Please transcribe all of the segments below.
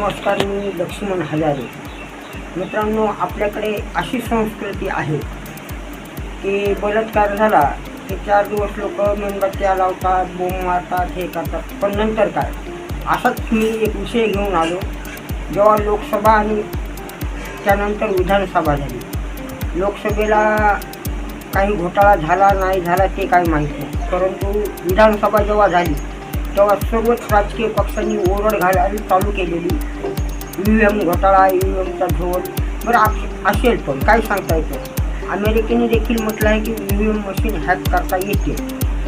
नमस्कार मी लक्ष्मण हजारे. मित्रांनो आपल्याकडे अशी संस्कृती आहे की बलात्कार झाला की चार दिवस लोक मेणबत्त्या लावतात बोंब मारतात हे करतात. पण नंतर काय? असाच मी एक विषय घेऊन आलो जेव्हा लोकसभा आणि त्यानंतर विधानसभा झाली. लोकसभेला काही घोटाळा झाला नाही झाला ते काही माहीत नाही. परंतु विधानसभा जेव्हा झाली तेव्हा सर्वच राजकीय पक्षांनी ओरड घालायला चालू केलेली. यू एम घोटाळा यू एमचा झोल बरं असेल पण काय सांगता येतं? अमेरिकेने देखील म्हटलं आहे की यू एम मशीन हॅक करता येते.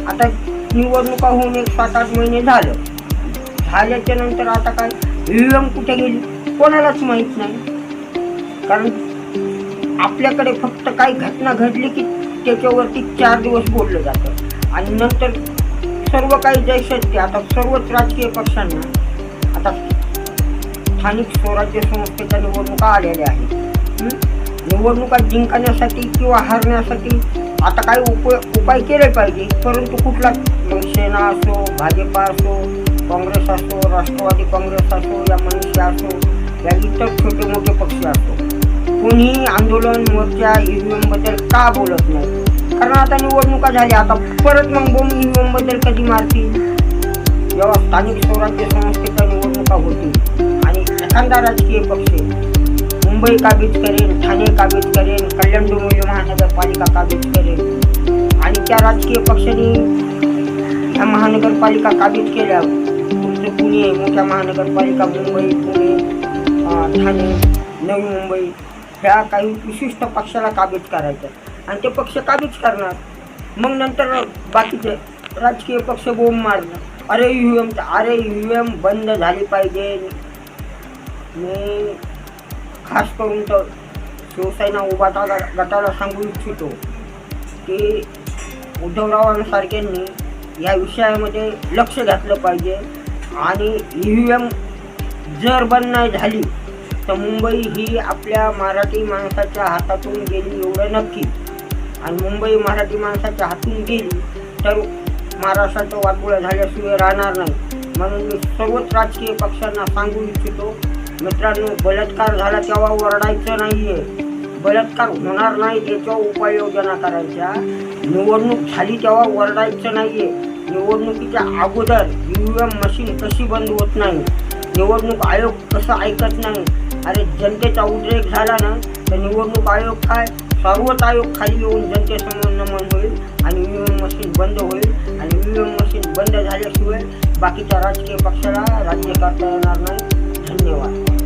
आता निवडणुका होऊन एक सात आठ महिने झालं. झाल्याच्यानंतर आता काय? यू एम कुठे गेली? कोणालाच माहीत नाही. कारण आपल्याकडे फक्त काही घटना घडली की त्याच्यावरती चार दिवस बोललं जातं. आणि नंतर सर्व काही जैसेच आता सर्वच राजकीय पक्षांना आता स्थानिक स्वराज्य संस्थेच्या निवडणुका आलेल्या आहेत. निवडणुका जिंकण्यासाठी किंवा हरण्यासाठी आता काही उप उपाय केले पाहिजे. परंतु कुठला? शिवसेना असो भाजपा असो काँग्रेस असो राष्ट्रवादी काँग्रेस असो या मनुष्य असो या इतर छोटे मोठे पक्ष असो. कोणीही आंदोलन मोर्चा ई व्ही एमबद्दल का बोलत नाही? कारण आता निवडणुका झाल्या आता परत मग बोम ई कधी मारतील? जेव्हा स्थानिक स्वराज्य संस्थेच्या निवडणुका होतील आणि एखादा राजकीय पक्ष मुंबई काबीज करेल ठाणे काबीज करेल कल्याण डोंबिवली महानगरपालिका काबीज करेल आणि त्या राजकीय पक्षाने ह्या महानगरपालिका काबीज केल्या तुमचं पुणे मोठ्या महानगरपालिका मुंबई पुणे ठाणे नवी मुंबई ह्या काही विशिष्ट पक्षाला काबीज करायचं. आणि ते पक्ष काबीज करणार. मग नंतर बाकीचे राजकीय पक्ष बोंब मारणार. अरे यू एम अरे यू एम बंद झाली पाहिजे. मी खास करून तर शिवसेना उभा गटाला सांगू इच्छितो की उद्धवरावांसारख्यांनी या विषयामध्ये लक्ष घातलं पाहिजे. आणि ई व्ही एम जर बंद नाही झाली तर मुंबई ही आपल्या मराठी माणसाच्या हातातून गेली एवढं नक्की. आणि मुंबई मराठी माणसाच्या हातून गेली तर महाराष्ट्राचं वाटोळं झाल्याशिवाय राहणार नाही. म्हणून मी सर्वच राजकीय पक्षांना सांगू इच्छितो मित्रांनो बलात्कार झाला तेव्हा ओरडायचं नाही आहे बलात्कार होणार नाही त्याच्यावर उपाययोजना करायच्या. निवडणूक झाली तेव्हा ओरडायचं नाही आहे निवडणुकीच्या अगोदर यू एम मशीन कशी बंद होत नाही? निवडणूक आयोग कसं ऐकत नाही? अरे जनतेचा उद्रेक झाला ना तर निवडणूक आयोग काय? सर्व आयोग खाली येऊन जनतेसमोर नमन होईल आणि ई व्ही एम मशीन बंद होईल आणि ई व्ही एम मशीन बंद झाल्याशिवाय बाकीच्या राजकीय पक्षाला राज्य करता येणार नाही. धन्यवाद.